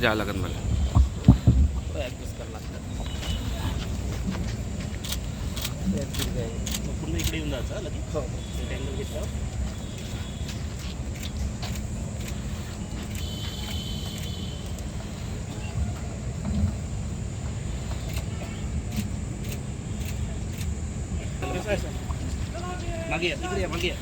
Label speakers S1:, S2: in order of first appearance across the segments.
S1: जावं लागेल मला.
S2: पूर्ण इकडे येऊन जायचं लगेच मागे या या मागे या.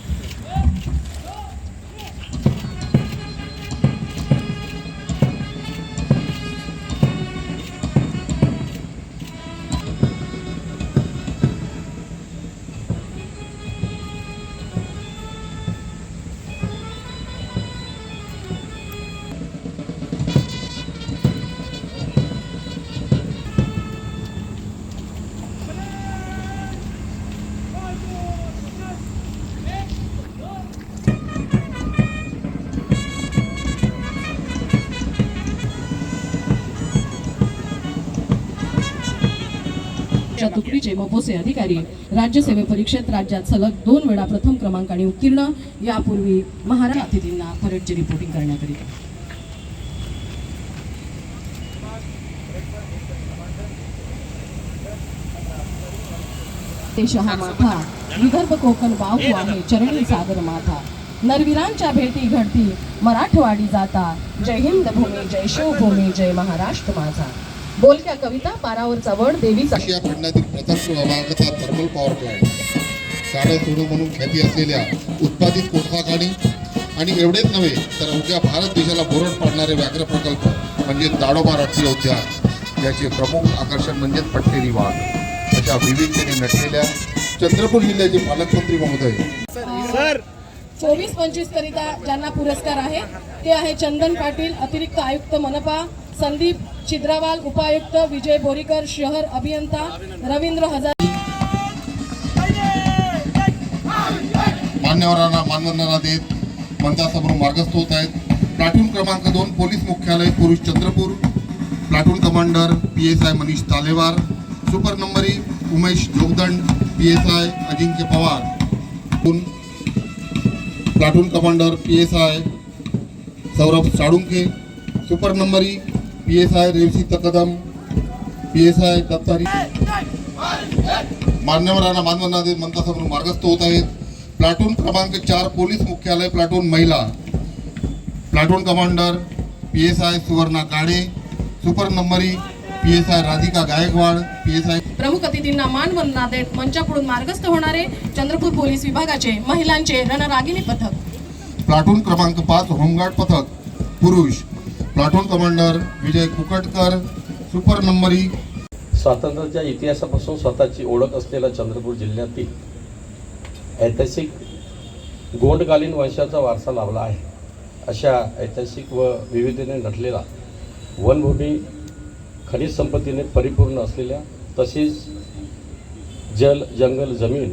S3: च्या तुकडीचे मपोसे अधिकारी. राज्यसेवे परीक्षेत राज्यात सलग दोन वेळा प्रथम क्रमांकाने उत्तीर्ण. यापूर्वी महाराष्ट्र अतिथींना परेडची रिपोर्टिंग करण्यात आली देश हा माथा. विदर्भ कोकण बाहू आहे. चरणी सागर माथा. नरवीरांच्या भेटी घडती. मराठवाडी जाता. जय हिंद भूमी जय शिवभूमी जय महाराष्ट्र माझा. बोलक्या कविता? पारावरचा वड देवीचा.
S4: आशिया खंडातील प्रथम क्रमांकाचा थर्मल पॉवर प्लॅन्ट साडे सोडू म्हणून ख्याती असलेल्या उत्पादित कोळसा खाणी आणि एवढेच नव्हे तर अवघ्या भारत देशाला बोरड पाडणारे व्याघ्र प्रकल्प म्हणजे दाडोबा राष्ट्रीय उद्यान. याचे प्रमुख आकर्षण म्हणजेच पट्टेरी वाघ. अशा विविधतेने नटलेल्या चंद्रपूर जिल्ह्याचे पालकमंत्री महोदय.
S2: सर.
S3: चोवीस पंचवीस करिता ज्यांना पुरस्कार आहे ते आहे चंदन पाटील अतिरिक्त आयुक्त मनपा संदीप छिद्रावाल उपायुक्त विजय बोरीकर शहर अभियंता रवींद्र हजार।
S4: मान्यवरांना मानवंदना देत मंचासमोर मार्गस्थ होत आहेत. प्लाटून क्रमांक दोन पोलीस मुख्यालय पुरुष Chandrapur. Platoon commander P S I Manish Talewar. Super नंबरी Umesh Jogdand P S I Ajinkya Pawar. पुन- platoon commander P S I Saurabh Salunkhe super नंबरी P S I Revasi Takdam P S I Dattari मान्यवरांना मानवंदना देत मंचासमोर मार्गस्थ होत आहेत. Platoon क्रमांक चार पोलीस मुख्यालय प्लाटून महिला. Platoon commander P S I Suvarna Kale. Super नंबरी P S I Radhika Gaikwad P S I
S3: प्रमुख अतिथींना मानवंदना देत मंचापुढून मार्गस्थ होणारे चंद्रपूर पोलीस विभागाचे महिलांचे रणरागिणी पथक.
S4: प्लाटून क्रमांक पाच होमगार्ड पथक पुरुष. Platoon commander Vijay Kuktakar super नंबरी.
S5: स्वातंत्र्याच्या इतिहासापासून स्वतःची ओळख असलेला चंद्रपूर जिल्ह्यातील ऐतिहासिक गोंडकालीन वंशाचा वारसा लाभला आहे. अशा ऐतिहासिक व विविधतेने नटलेला वनभूमी खनिज संपत्तीने परिपूर्ण असलेल्या तसेच जल जंगल जमीन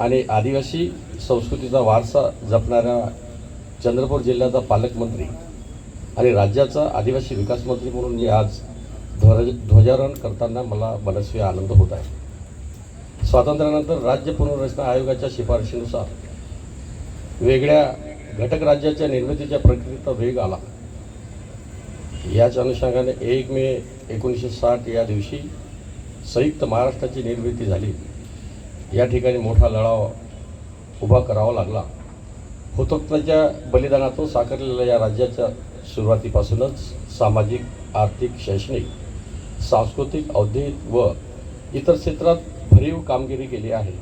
S5: आणि आदिवासी संस्कृतीचा वारसा जपणाऱ्या चंद्रपूर जिल्ह्याचा पालकमंत्री आणि राज्याचा आदिवासी विकास मंत्री म्हणून मी आज ध्वज ध्वजारोहण करताना मला मनस्वी आनंद होत आहे. स्वातंत्र्यानंतर राज्य पुनर्रचना आयोगाच्या शिफारशीनुसार वेगळ्या घटक राज्याच्या निर्मितीच्या प्रक्रियेचा वेग आला. याच अनुषंगाने एक मे एकोणीसशे साठ या दिवशी संयुक्त महाराष्ट्राची निर्मिती झाली. या ठिकाणी मोठा लढाव उभा करावा लागला. हुतात्म्याच्या बलिदानातून साकारलेल्या या राज्याच्या सुरुवातीपासूनच सामाजिक आर्थिक शैक्षणिक सांस्कृतिक औद्योगिक व इतर क्षेत्रात भरीव कामगिरी केली आहे.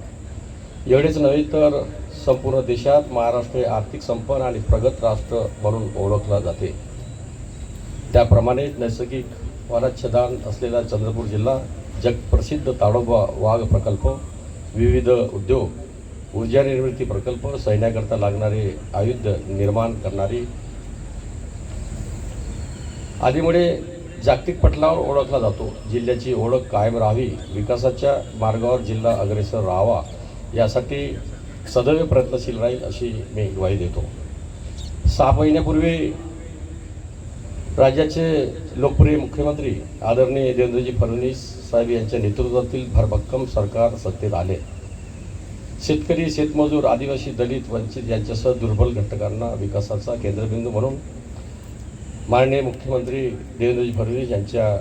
S5: एवढेच नव्हे तर संपूर्ण देशात महाराष्ट्र हे आर्थिक संपन्न आणि प्रगत राष्ट्र म्हणून ओळखला जाते. त्याप्रमाणे नैसर्गिक वनाच्छेदान असलेला चंद्रपूर जिल्हा जगप्रसिद्ध ताडोबा वाघ प्रकल्प विविध उद्योग ऊर्जा निर्मिती प्रकल्प सैन्याकरता लागणारे आयुध निर्माण करणारी आदीमुळे जागतिक पटलावर ओळखला जातो. जिल्ह्याची ओळख कायम राहावी विकासाच्या मार्गावर जिल्हा अग्रेसर राहावा यासाठी सदैव प्रयत्नशील राहील अशी मी ग्वाही देतो. सहा महिन्यापूर्वी राज्याचे लोकप्रिय मुख्यमंत्री आदरणीय देवेंद्रजी फडणवीस साहेब यांच्या नेतृत्वातील भरभक्कम सरकार सत्तेत आले. शेतकरी शेतमजूर आदिवासी दलित वंचित यांच्यासह दुर्बल घटकांना विकासाचा केंद्रबिंदू म्हणून माननीय मुख्यमंत्री देवेंद्रजी फडणवीस यांच्या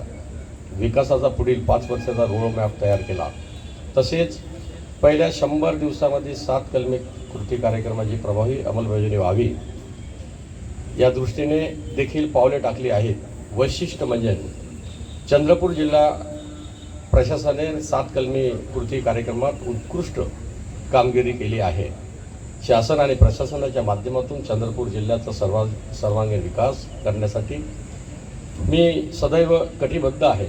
S5: विकासाचा पुढील पाच वर्षाचा रोडमॅप तयार केला. तसेच पहिल्या शंभर दिवसामध्ये सात कलमी कृती कार्यक्रमाची प्रभावी अंमलबजावणी व्हावी. या दृष्टीने देखील पावले टाकली आहेत. वैशिष्ट्य म्हणजे चंद्रपूर जिल्हा प्रशासनाने सात कलमी कृती कार्यक्रमात उत्कृष्ट कामगिरी केली आहे. शासन आणि प्रशासनाच्या माध्यमातून चंद्रपूर जिल्ह्याचा सर्वा सर्वांगीण विकास करण्यासाठी मी सदैव कटिबद्ध आहे.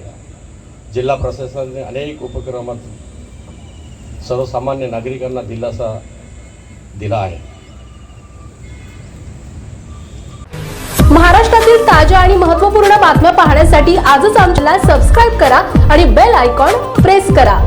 S5: जिल्हा प्रशासनाने अनेक उपक्रमात सर्वसामान्य नागरिकांना दिलासा दिला आहे.
S1: महाराष्ट्रातील ताज्या आणि महत्त्वपूर्ण बातम्या पाहण्यासाठी आजच आमच्याला सबस्क्राईब करा आणि बेल आयकॉन प्रेस करा.